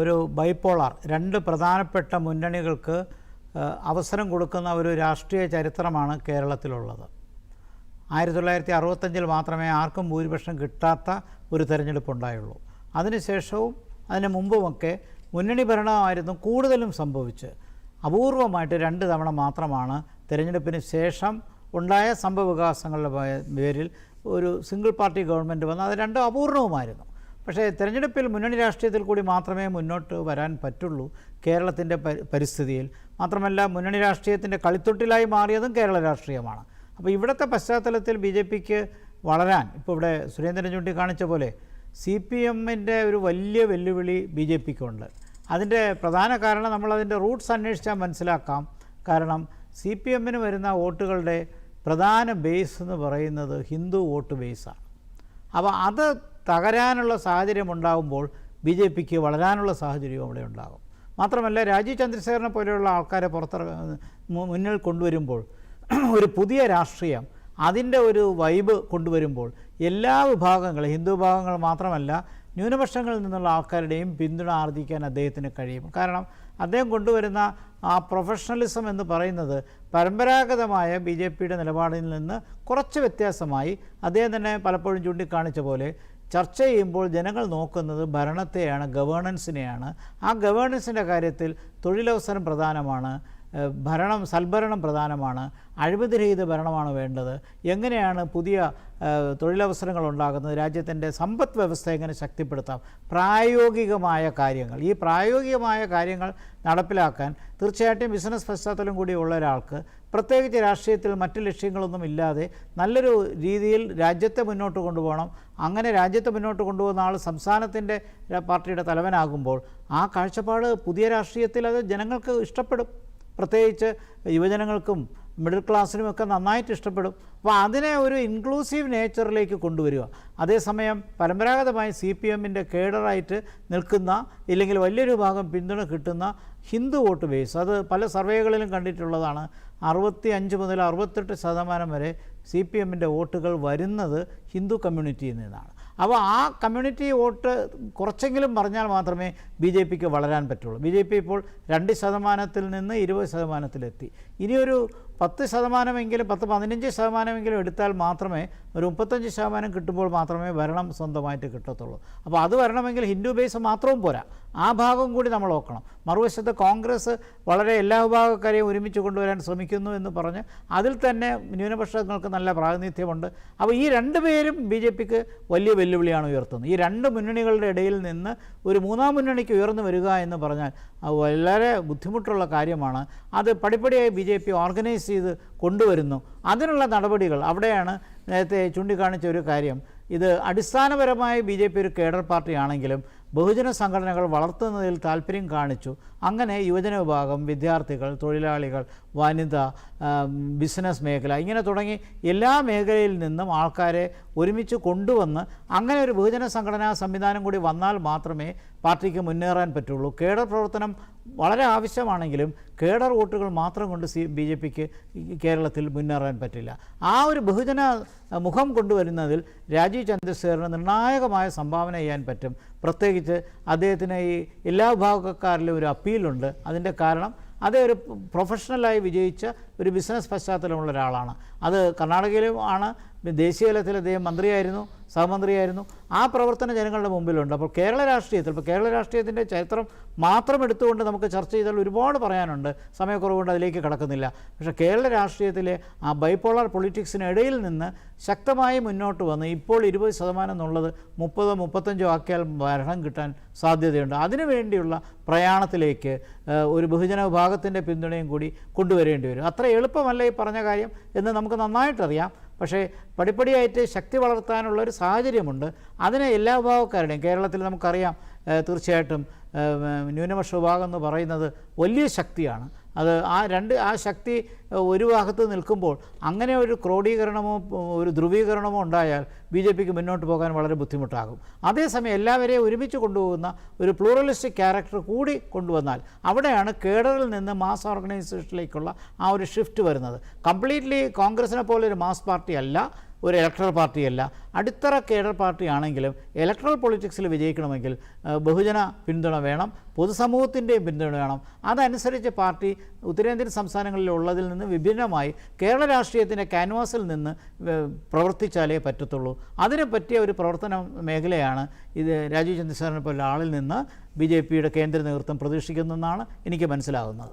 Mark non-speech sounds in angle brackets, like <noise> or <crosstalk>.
ഒരു ബൈപ്പോളാർ രണ്ട് പ്രധാനപ്പെട്ട മുന്നണികൾക്ക് അവസരം കൊടുക്കുന്ന ഒരു രാഷ്ട്രീയ ചരിത്രമാണ് കേരളത്തിലുള്ളത്. ആയിരത്തി തൊള്ളായിരത്തി അറുപത്തഞ്ചിൽ മാത്രമേ ആർക്കും ഭൂരിപക്ഷം കിട്ടാത്ത ഒരു തെരഞ്ഞെടുപ്പ് ഉണ്ടായുള്ളൂ. അതിനുശേഷവും അതിന് മുമ്പുമൊക്കെ മുന്നണി ഭരണമായിരുന്നു കൂടുതലും സംഭവിച്ച്. അപൂർവമായിട്ട് രണ്ട് തവണ മാത്രമാണ് തിരഞ്ഞെടുപ്പിന് ശേഷം ഉണ്ടായ സംഭവവികാസങ്ങളുടെ വികാസങ്ങളുടെ പേരിൽ ഒരു സിംഗിൾ പാർട്ടി ഗവൺമെന്റ് വന്ന് അത് രണ്ടും അപൂർണവുമായിരുന്നു. പക്ഷേ തിരഞ്ഞെടുപ്പിൽ മുന്നണി രാഷ്ട്രീയത്തിൽ കൂടി മാത്രമേ മുന്നോട്ട് വരാൻ പറ്റുള്ളൂ കേരളത്തിന്റെ പരി- പരിസ്ഥിതിയിൽ. മാത്രമല്ല മുന്നണി രാഷ്ട്രീയത്തിന്റെ കളിത്തൊട്ടിലായി മാറിയതും കേരള രാഷ്ട്രീയമാണ്. അപ്പോൾ ഇവിടുത്തെ പശ്ചാത്തലത്തിൽ ബി ജെ പിക്ക് വളരാൻ ഇപ്പോൾ ഇവിടെ സുരേന്ദ്രൻ ചൂണ്ടിക്കാണിച്ച പോലെ സി പി എമ്മിന്റെ ഒരു വലിയ വെല്ലുവിളി ബി ജെ പിക്കുണ്ട്. അതിന്റെ പ്രധാന കാരണം നമ്മളതിന്റെ റൂട്ട്സ് അന്വേഷിച്ചാൽ മനസ്സിലാക്കാം. കാരണം സി പി എമ്മിന് വരുന്ന വോട്ടുകളുടെ പ്രധാന ബേസ് എന്ന് പറയുന്നത് ഹിന്ദു വോട്ട് ബേസാണ്. അപ്പോൾ അത് തകരാനുള്ള സാഹചര്യം ഉണ്ടാകുമ്പോൾ ബി ജെ പിക്ക് വളരാനുള്ള സാഹചര്യവും അവിടെ ഉണ്ടാകും. മാത്രമല്ല രാജീവ് ചന്ദ്രശേഖരനെ പോലെയുള്ള ആൾക്കാരെ പുറത്തിറ മുന്നിൽ കൊണ്ടുവരുമ്പോൾ <clears throat> ഒരു പുതിയ രാഷ്ട്രീയം അതിന്റെ ഒരു വൈബ് കൊണ്ടുവരുമ്പോൾ എല്ലാ വിഭാഗങ്ങളും ഹിന്ദു വിഭാഗങ്ങൾ മാത്രമല്ല ന്യൂനപക്ഷങ്ങളിൽ നിന്നുള്ള ആൾക്കാരുടെയും പിന്തുണ ആർജിക്കാൻ അദ്ദേഹത്തിന് കഴിയും. കാരണം അദ്ദേഹം കൊണ്ടുവരുന്ന ആ പ്രൊഫഷണലിസം എന്ന് പറയുന്നത് പരമ്പരാഗതമായ ബി ജെ പിയുടെ നിലപാടിൽ നിന്ന് കുറച്ച് വ്യത്യാസമായി അദ്ദേഹം തന്നെ പലപ്പോഴും ചൂണ്ടിക്കാണിച്ച പോലെ ചർച്ച ചെയ്യുമ്പോൾ ജനങ്ങൾ നോക്കുന്നത് ഭരണത്തെയാണ് ഗവേണൻസിനെയാണ് ആ ഗവേണൻസിന്റെ കാര്യത്തിൽ തൊഴിലവസരം പ്രധാനമാണ്. ഭരണം സൽഭരണം പ്രധാനമാണ്. അഴിമതിരഹിത ഭരണമാണ് വേണ്ടത്. എങ്ങനെയാണ് പുതിയ തൊഴിലവസരങ്ങൾ ഉണ്ടാകുന്നത്? രാജ്യത്തിന്റെ സമ്പദ് വ്യവസ്ഥ എങ്ങനെ ശക്തിപ്പെടുത്താം? പ്രായോഗികമായ കാര്യങ്ങൾ. ഈ പ്രായോഗികമായ കാര്യങ്ങൾ നടപ്പിലാക്കാൻ തീർച്ചയായിട്ടും ബിസിനസ് പശ്ചാത്തലം കൂടി ഉള്ള ഒരാൾക്ക് പ്രത്യേകിച്ച് രാഷ്ട്രീയത്തിൽ മറ്റു ലക്ഷ്യങ്ങളൊന്നും ഇല്ലാതെ നല്ലൊരു രീതിയിൽ രാജ്യത്തെ മുന്നോട്ട് കൊണ്ടുപോകണം. അങ്ങനെ രാജ്യത്തെ മുന്നോട്ട് കൊണ്ടുപോകുന്ന ആൾ സംസ്ഥാനത്തിന്റെ പാർട്ടിയുടെ തലവനാകുമ്പോൾ ആ കാഴ്ചപ്പാട് പുതിയ രാഷ്ട്രീയത്തിൽ അത് ജനങ്ങൾക്ക് ഇഷ്ടപ്പെടും. പ്രത്യേകിച്ച് യുവജനങ്ങൾക്കും മിഡിൽ ക്ലാസ്സിനും ഒക്കെ നന്നായിട്ട് ഇഷ്ടപ്പെടും. അപ്പോൾ അതിനെ ഒരു ഇൻക്ലൂസീവ് നേച്ചറിലേക്ക് കൊണ്ടുവരിക. അതേസമയം പരമ്പരാഗതമായി സി പി എമ്മിന്റെ കേഡറായിട്ട് നിൽക്കുന്ന ഇല്ലെങ്കിൽ വലിയൊരു ഭാഗം പിന്തുണ കിട്ടുന്ന ഹിന്ദു വോട്ട് ബേസ് അത് പല സർവേകളിലും കണ്ടിട്ടുള്ളതാണ്. അറുപത്തി അഞ്ച് മുതൽ അറുപത്തെട്ട് ശതമാനം വരെ സി പി എമ്മിന്റെ വോട്ടുകൾ വരുന്നത് ഹിന്ദു കമ്മ്യൂണിറ്റിയിൽ നിന്നാണ്. അപ്പോൾ ആ കമ്മ്യൂണിറ്റി വോട്ട് കുറച്ചെങ്കിലും പറഞ്ഞാൽ മാത്രമേ ബി ജെ പിക്ക് വളരാൻ പറ്റുള്ളൂ. ബി ജെ പി ഇപ്പോൾ രണ്ട് ശതമാനത്തിൽ നിന്ന് ഇരുപത് ശതമാനത്തിലെത്തി. ഇനിയൊരു പത്ത് ശതമാനമെങ്കിലും പത്ത് പതിനഞ്ച് ശതമാനമെങ്കിലും എടുത്താൽ മാത്രമേ ഒരു മുപ്പത്തഞ്ച് ശതമാനം കിട്ടുമ്പോൾ മാത്രമേ ഭരണം സ്വന്തമായിട്ട് കിട്ടത്തുള്ളൂ. അപ്പോൾ അത് വരണമെങ്കിൽ ഹിന്ദു ബേസ് മാത്രവും പോരാ. ആ ഭാഗം കൂടി നമ്മൾ നോക്കണം മറുവശത്ത് കോൺഗ്രസ് വളരെ എല്ലാ വിഭാഗക്കാരെയും ഒരുമിച്ച് കൊണ്ടുവരാൻ ശ്രമിക്കുന്നു എന്ന് പറഞ്ഞ് അതിൽ തന്നെ ന്യൂനപക്ഷങ്ങൾക്ക് നല്ല പ്രാതിനിധ്യമുണ്ട്. അപ്പോൾ ഈ രണ്ട് പേരും ബി ജെ പിക്ക് വലിയ വെല്ലുവിളിയാണ് ഉയർത്തുന്നത്. ഈ രണ്ട് മുന്നണികളുടെ ഇടയിൽ നിന്ന് ഒരു മൂന്നാം മുന്നണിക്ക് ഉയർന്നു വരിക എന്ന് പറഞ്ഞാൽ വളരെ ബുദ്ധിമുട്ടുള്ള കാര്യമാണ്. അത് പടിപ്പടിയായി ബി ജെ പി ഓർഗനൈസ് ചെയ്ത് കൊണ്ടുവരുന്നു. അതിനുള്ള നടപടികൾ അവിടെയാണ് നേരത്തെ ചൂണ്ടിക്കാണിച്ച ഒരു കാര്യം. ഇത് അടിസ്ഥാനപരമായി ബി ജെ പി ഒരു കേഡർ പാർട്ടിയാണെങ്കിലും ബഹുജന സംഘടനകൾ വളർത്തുന്നതിൽ താല്പര്യം കാണിച്ചു. അങ്ങനെ യുവജന വിഭാഗം വിദ്യാർത്ഥികൾ തൊഴിലാളികൾ വനിത ബിസിനസ് മേഖല ഇങ്ങനെ തുടങ്ങി എല്ലാ മേഖലയിൽ നിന്നും ആൾക്കാരെ ഒരുമിച്ച് കൊണ്ടുവന്ന് അങ്ങനെ ഒരു ബഹുജന സംഘടനാ സംവിധാനം കൂടി വന്നാൽ മാത്രമേ പാർട്ടിക്ക് മുന്നേറാൻ പറ്റുള്ളൂ. കേഡർ പ്രവർത്തനം വളരെ ആവശ്യമാണെങ്കിലും കേഡർ വോട്ടുകൾ മാത്രം കൊണ്ട് സി ബി ജെ പിക്ക് കേരളത്തിൽ മുന്നേറാൻ പറ്റില്ല. ആ ഒരു ബഹുജന മുഖം കൊണ്ടുവരുന്നതിൽ രാജീവ് ചന്ദ്രശേഖരന് നിർണായകമായ സംഭാവന ചെയ്യാൻ പറ്റും. പ്രത്യേകിച്ച് അദ്ദേഹത്തിന് ഈ എല്ലാ വിഭാഗക്കാരിലും ഒരു അപ്പീലുണ്ട്. അതിന്റെ കാരണം അതേ ഒരു പ്രൊഫഷണലായി വിജയിച്ച ഒരു ബിസിനസ് പശ്ചാത്തലമുള്ള ഒരാളാണ്. അത് കർണാടകയിലും ആണ് ദേശീയ തലത്തിൽ അദ്ദേഹം മന്ത്രിയായിരുന്നു സഹമന്ത്രിയായിരുന്നു. ആ പ്രവർത്തനം ജനങ്ങളുടെ മുമ്പിലുണ്ട്. അപ്പോൾ കേരള രാഷ്ട്രീയത്തിൽ ഇപ്പോൾ കേരള രാഷ്ട്രീയത്തിന്റെ ചരിത്രം മാത്രം എടുത്തുകൊണ്ട് നമുക്ക് ചർച്ച ചെയ്താൽ ഒരുപാട് പറയാനുണ്ട്. സമയക്കുറവുകൊണ്ട് അതിലേക്ക് കടക്കുന്നില്ല. പക്ഷേ കേരള രാഷ്ട്രീയത്തിലെ ആ ബൈപ്പോളാർ പൊളിറ്റിക്സിനിടയിൽ നിന്ന് ശക്തമായി മുന്നോട്ട് വന്ന് ഇപ്പോൾ ഇരുപത് ശതമാനം എന്നുള്ളത് മുപ്പതോ മുപ്പത്തഞ്ചോ ആക്കിയാൽ ഭരണം കിട്ടാൻ സാധ്യതയുണ്ട്. അതിനുവേണ്ടിയുള്ള പ്രയാണത്തിലേക്ക് ഒരു ബഹുജന വിഭാഗത്തിന്റെ പിന്തുണയും കൂടി കൊണ്ടുവരേണ്ടി വരും. അത്ര എളുപ്പമല്ല ഈ പറഞ്ഞ കാര്യം എന്ന് നമുക്ക് നന്നായിട്ടറിയാം. പക്ഷേ പടിപ്പടിയായിട്ട് ശക്തി വളർത്താനുള്ള ഒരു സാഹചര്യമുണ്ട്. അതിനെ എല്ലാ വിഭാഗക്കാരുടെയും കേരളത്തിൽ നമുക്കറിയാം തീർച്ചയായിട്ടും ന്യൂനപക്ഷ വിഭാഗം എന്ന് പറയുന്നത് വലിയ ശക്തിയാണ്. അത് ആ രണ്ട് ആ ശക്തി ഒരു ഭാഗത്ത് നിൽക്കുമ്പോൾ അങ്ങനെ ഒരു ക്രോഡീകരണമോ ഒരു ധ്രുവീകരണമോ ഉണ്ടായാൽ ബി ജെ പിക്ക് മുന്നോട്ട് പോകാൻ വളരെ ബുദ്ധിമുട്ടാകും. അതേസമയം എല്ലാവരെയും ഒരുമിച്ച് കൊണ്ടുപോകുന്ന ഒരു പ്ലൂറലിസ്റ്റിക് ക്യാരക്ടർ കൂടി കൊണ്ടുവന്നാൽ അവിടെയാണ് കേഡറിൽ നിന്ന് മാസ് ഓർഗനൈസേഷനിലേക്കുള്ള ആ ഒരു ഷിഫ്റ്റ് വരുന്നത്. കംപ്ലീറ്റ്ലി കോൺഗ്രസിനെ പോലെ ഒരു മാസ് പാർട്ടി അല്ല. ഒരു ഇലക്ട്രൽ പാർട്ടിയല്ല. അടിത്തറ കേഡർ പാർട്ടിയാണെങ്കിലും ഇലക്ട്രൽ പൊളിറ്റിക്സിൽ വിജയിക്കണമെങ്കിൽ ബഹുജന പിന്തുണ വേണം പൊതുസമൂഹത്തിന്റെയും പിന്തുണ വേണം. അതനുസരിച്ച് പാർട്ടി ഉത്തരേന്ത്യൻ സംസ്ഥാനങ്ങളിലുള്ളതിൽ നിന്ന് വിഭിന്നമായി കേരള രാഷ്ട്രീയത്തിന്റെ ക്യാൻവാസിൽ നിന്ന് പ്രവർത്തിച്ചാലേ പറ്റത്തുള്ളൂ. അതിനെ പറ്റിയ ഒരു പ്രവർത്തന മേഖലയാണ് ഇത് രാജീവ് ചന്ദ്രശേഖരനെ പോലെ ആളിൽ നിന്ന് ബി ജെ പിയുടെ കേന്ദ്ര നേതൃത്വം പ്രതീക്ഷിക്കുന്നതെന്നാണ് എനിക്ക് മനസ്സിലാകുന്നത്